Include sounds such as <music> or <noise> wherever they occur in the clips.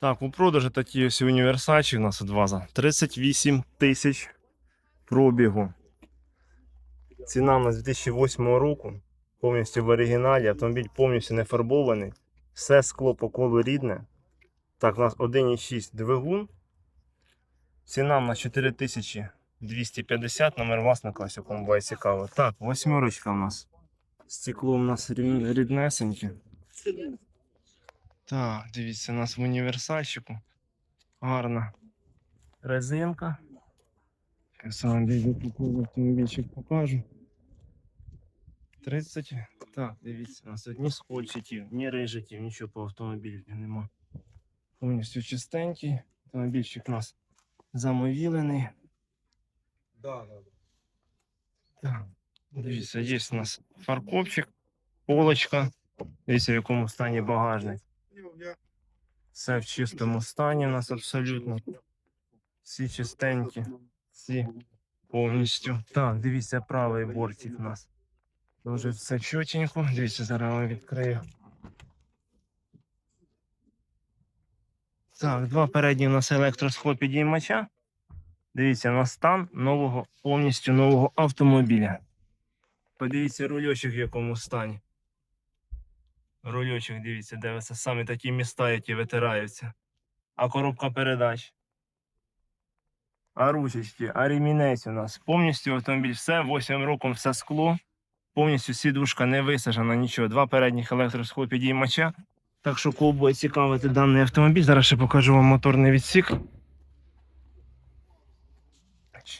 Так, у продажу такі ось універсальчик у нас от ваза. 38 тисяч пробігу. Ціна у нас 2008 року. Повністю в оригіналі. Автомобіль повністю не фарбований. Все скло по колу рідне. Так, у нас 1,6 двигун. Ціна у нас 4250, номер власника, ось якому буває цікаво. Так, восьмерочка у нас. Стекло у нас ріднесеньке. Так, дивіться, у нас в універсальчику. Гарна резинка. Зараз вам відео автомобільчик покажу. 30. Так, дивіться, у нас одні скольчиків, ні рижиків, нічого по автомобілю нема. Повністю чистенький. Автомобільчик у нас замовілений. Да, да. Так, дивіться, є у нас фаркопчик, полочка. Дивіться, в якому стані багажник. Все в чистому стані у нас абсолютно. Всі чистенькі, всі повністю. Так, дивіться, правий бортик у нас. Дуже все чотенько. Дивіться, зараз вам відкрию. Так, два передні у нас електросхлопідіймача. Дивіться на стан нового, повністю нового автомобіля. Подивіться рульочок в якому стані. Рульочок, дивіться, де саме такі міста, які витираються. А коробка передач. А ручечки, а ремінець у нас. Повністю автомобіль, все, 8 років, все скло. Повністю сідушка не висажена, нічого. Два передніх електросхлопідіймача. Так що, кого буде цікавити даний автомобіль, зараз ще покажу вам моторний відсік.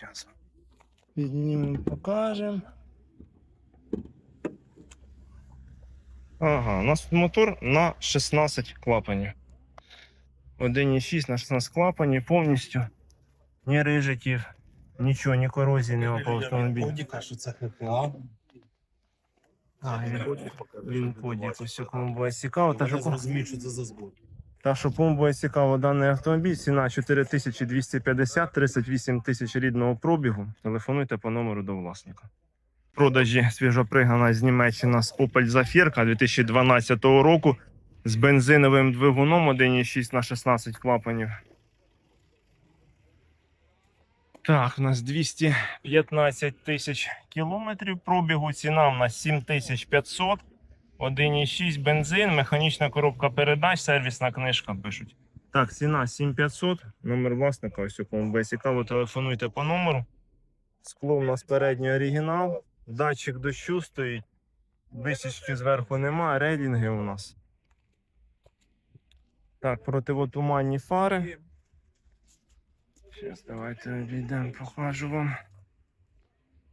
Зараз. Піднімемо, покажемо. Ага, у нас тут мотор на 16 клапанів. 1,6 на 16 клапанів повністю. Ні рижиків, нічого, ні корозії нема по автомобілю. Подіка, що це ХПА. А, він, подік, ось кому буде цікаво. Та Я що, зрозумів, що це за збор. та що кому цікаво даний автомобіль, ціна 4250, 38 тисяч рідного пробігу. Телефонуйте по номеру до власника. Продажі свіжопригнана з Німеччини нас Opel Zafirka 2012 року з бензиновим двигуном 1,6 на 16 клапанів. Так, у нас 215 тисяч кілометрів пробігу. Ціна у нас 7500. 1,6 бензин, механічна коробка передач, сервісна книжка пишуть. Так, ціна 7500, номер власника, ось у кому буде цікаво, телефонуйте по номеру. Скло у нас передній оригінал, датчик дощу стоїть, висічки зверху нема, рейдинги у нас. Так, противотуманні фари. Зараз давайте обійдемо, покажу вам.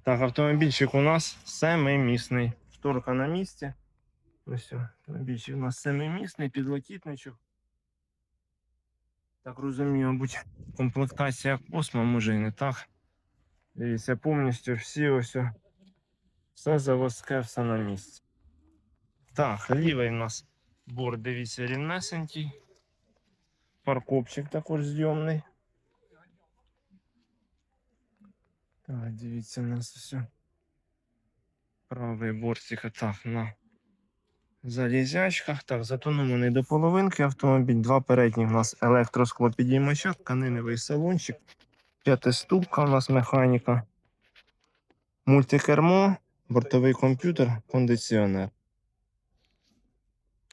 Так, автомобільчик у нас семимісний. Шторка на місці. Ось автомобільчик у нас семимісний, підлокітничок. Так розумію, мабуть, комплектація космо, може і не так. Дивіться, повністю всі ось. Все заводське, все на місці. Так, лівий у нас борт, дивіться, рівнесенький. Паркопчик також зйомний. Так, дивіться, у нас все. Правий бортик так на залізячках. Так, затонований до половинки автомобіль. Два передні у нас електросклопідіймача, тканиневий салончик. П'ятиступка у нас механіка. Мультикермо, бортовий комп'ютер, кондиціонер.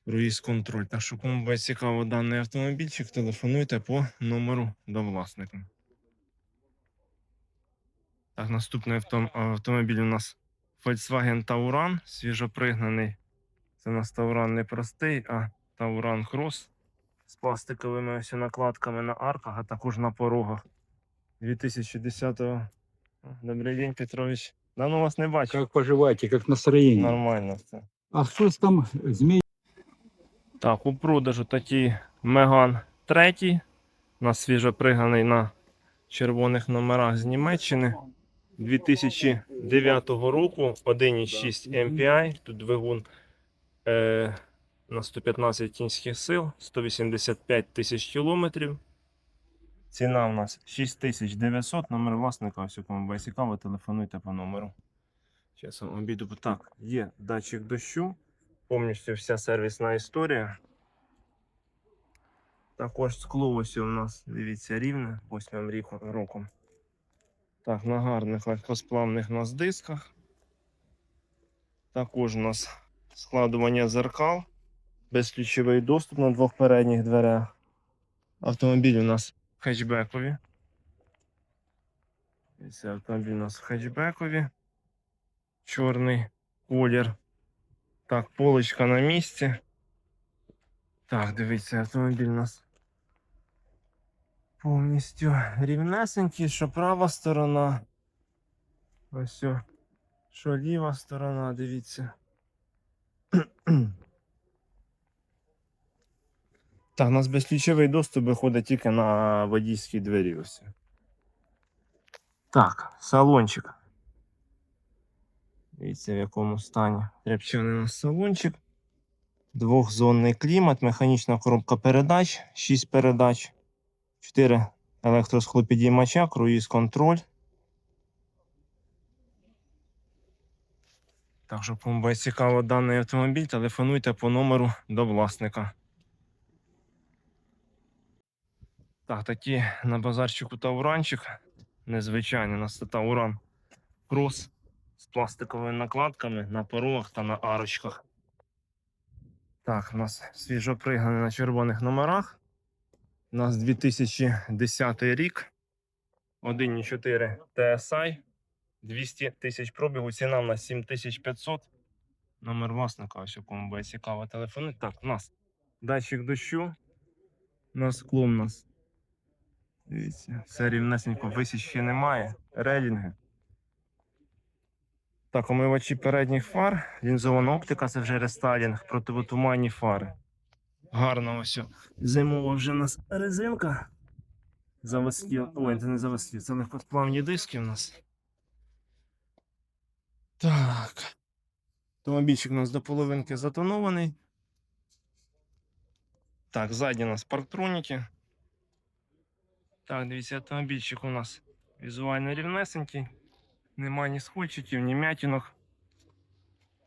Круїз контроль. Так що кому буде цікаво даний автомобільчик, телефонуйте по номеру до власника. Так, наступний авто, автомобіль у нас Volkswagen Tauran, свіжопригнаний. Це у нас Tauran не простий, а Tauran Cross з пластиковими ось накладками на арках, а також на порогах. 2010-го. Добрий день, Петрович. Давно вас не бачив. Как поживаете, как настроение? Нормально все. А что ж там змей? Так, у продажу такий Меган 3. У нас свіжоприганий на червоних номерах з Німеччини. 2009 року 1,6 MPI. Тут двигун е, на 115 кінських сил, 185 тисяч кілометрів. Ціна у нас 6900, номер власника, ось кому буде цікаво, телефонуйте по номеру. Зараз вам обіду. Так, є датчик дощу, повністю вся сервісна історія. Також скло ось у нас, дивіться, рівне восьмим роком. Так, на гарних легкосплавних нас дисках. Також у нас складування зеркал, безключовий доступ на двох передніх дверях. Автомобіль у нас хетчбекові. Ось автомобіль у нас хетчбекові. Чорний колір. Так, полочка на місці. Так, дивіться, автомобіль у нас повністю рівнесенький, що права сторона. Ось що ліва сторона, дивіться. <clears throat> Так, у нас безключовий доступ виходить тільки на водійській двері. Ось. Так, салончик. Дивіться, в якому стані. Тряпчаний у нас салончик. Двохзонний клімат, механічна коробка передач, 6 передач, 4 електросхлопідіймача, круїз контроль. Так що, кому цікаво даний автомобіль, телефонуйте по номеру до власника. Так, такі на базарчику Тауранчик. Незвичайний нас це Тауран Крос з пластиковими накладками на порогах та на арочках. Так, у нас свіжо пригнаний на червоних номерах. У нас 2010 рік. 1,4 TSI. 200 тисяч пробігу. Ціна у нас 7500. Номер власника, ось кому буде цікаво телефони. Так, у нас датчик дощу. У нас скло у нас. Дивіться, все рівнесенько висічки немає. Релінги. Так, омивачі передніх фар, лінзована оптика, це вже рестайлінг, противотуманні фари. Гарно ось. Зимова вже у нас резинка. Заводські. Ой, це не заводські, це легкосплавні диски у нас. Так. Автомобільчик у нас до половинки затонований. Так, ззаді у нас парктроніки. Так, дивіться, автомобільчик у нас візуально рівнесенький. Нема ні схольчиків, ні м'ятінок.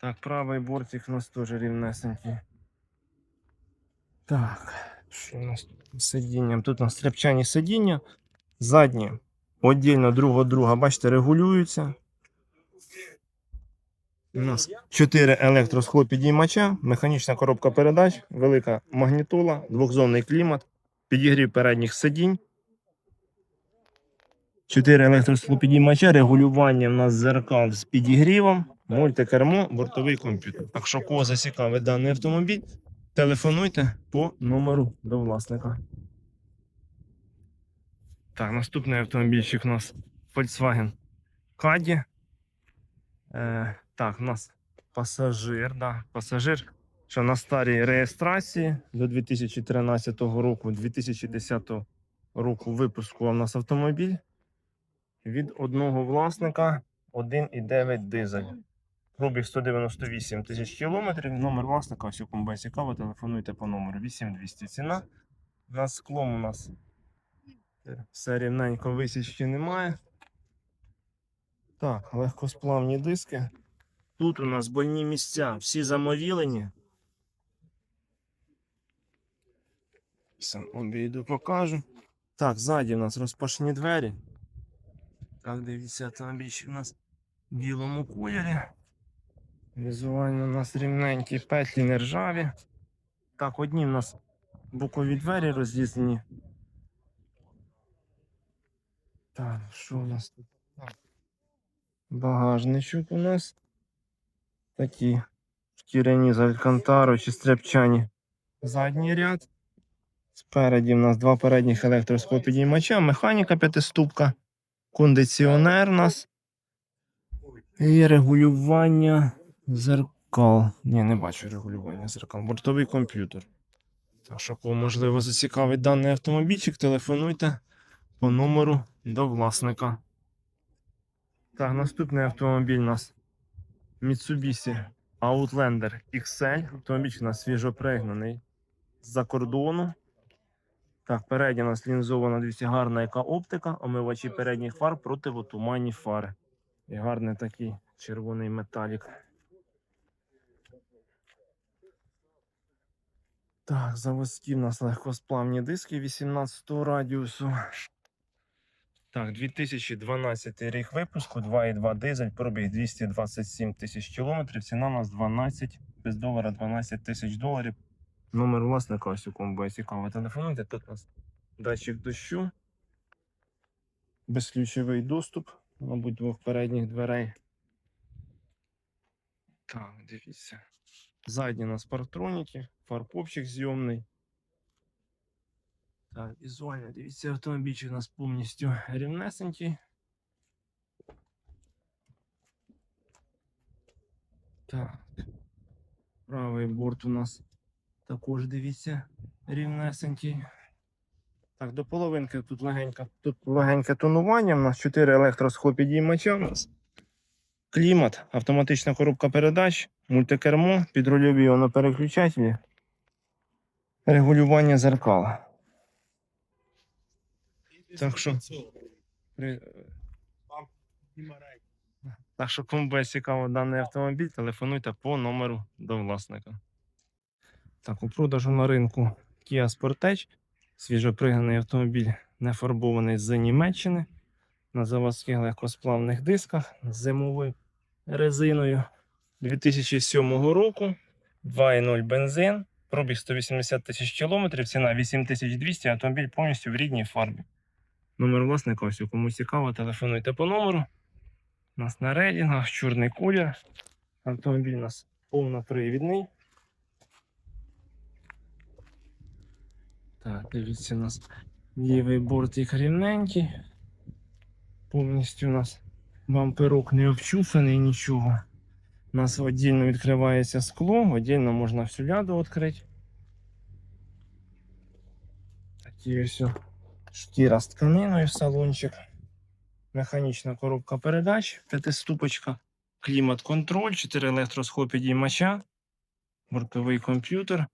Так, правий бортик у нас теж рівнесенький. Так, що у нас тут сидінням? Тут у нас тряпчані сидіння. Задні віддільно друг від друга, бачите, регулюються. У нас 4 електросхлопідіймача, механічна коробка передач, велика магнітола, двохзонний клімат, підігрів передніх сидінь. 4 електросхлопідіймача, регулювання в нас зеркал з підігрівом, мультикермо, бортовий комп'ютер. Так що кого зацікавить даний автомобіль, телефонуйте по номеру до власника. Так, наступний автомобільчик у нас Volkswagen Caddy. Е, так, у нас пасажир, да, пасажир, що на старій реєстрації до 2013 року, 2010 року випуску у нас автомобіль від одного власника 1,9 дизель. Пробіг 198 тисяч кілометрів. Номер власника, ось у кому буде цікаво, телефонуйте по номеру 8200 ціна. На склом у нас все рівненько висічки немає. Так, легкосплавні диски. Тут у нас больні місця, всі замовілені. Сам обійду покажу. Так, ззаді у нас розпашні двері. Так, дивіться, автомобільчик у нас в білому кольорі. Візуально у нас рівненькі петлі не ржаві. Так, одні у нас бокові двері розрізані. Так, що у нас тут? Багажничок у нас. Такі шкіряні з алькантару чи стряпчані. Задній ряд. Спереді у нас два передніх електросхопідіймача, механіка п'ятиступка, кондиціонер у нас. І регулювання зеркал. Ні, не бачу регулювання зеркал. Бортовий комп'ютер. Так що, кого можливо зацікавить даний автомобільчик, телефонуйте по номеру до власника. Так, наступний автомобіль у нас Mitsubishi Outlander XL. Автомобіль у нас свіжо пригнаний з-за кордону. Так, передня у нас лінзована, дивіться, гарна яка оптика, омивачі передніх фар противотуманні фари. І гарний такий червоний металік. Так, заводські в нас легкосплавні диски 18 радіусу. Так, 2012 рік випуску, 2,2 дизель, пробіг 227 тисяч кілометрів, ціна у нас 12, без долара 12 тисяч доларів. Номер власника ось у буде цікаво. Телефонуйте, тут у нас датчик дощу, безключовий доступ, мабуть, двох передніх дверей. Так, дивіться. Задні у нас парктроніки, фаркопчик зйомний. Так, візуально, дивіться, автомобільчик у нас повністю рівнесенький. Так. Правий борт у нас також дивіться рівнесенький. Так, до половинки тут легеньке, тут легеньке тонування. У нас 4 електросхопідіймача. У нас клімат, автоматична коробка передач, мультикермо, підрульові воно-переключателі, регулювання зеркал. Так що- Так що кому буде цікаво даний автомобіль, телефонуйте по номеру до власника. Так, у продажу на ринку Kia Sportage. Свіжопригнаний автомобіль, не фарбований з Німеччини. На заводських легкосплавних дисках з зимовою резиною 2007 року. 2,0 бензин, пробіг 180 тисяч кілометрів, ціна 8200, автомобіль повністю в рідній фарбі. Номер власника, ось кому цікаво, телефонуйте по номеру. У нас на рейдингах, чорний колір. Автомобіль у нас повнопривідний. Так, дивіться, у нас лівий бортик рівненький. Повністю у нас бамперок не обчуханий, нічого. У нас віддільно відкривається скло, віддільно можна всю ляду відкрити. Такі ось о шкіра з тканиною, салончик. Механічна коробка передач, п'ятиступочка, клімат-контроль, 4 електросхопідіймача, бортовий комп'ютер.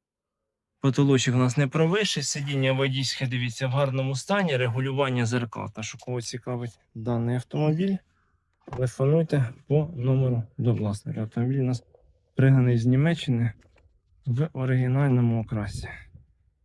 Потолочок у нас не провищий, сидіння водійське, дивіться, в гарному стані, регулювання зеркал. Та що кого цікавить даний автомобіль, телефонуйте по номеру до власника. Автомобіль у нас приганий з Німеччини в оригінальному окрасі.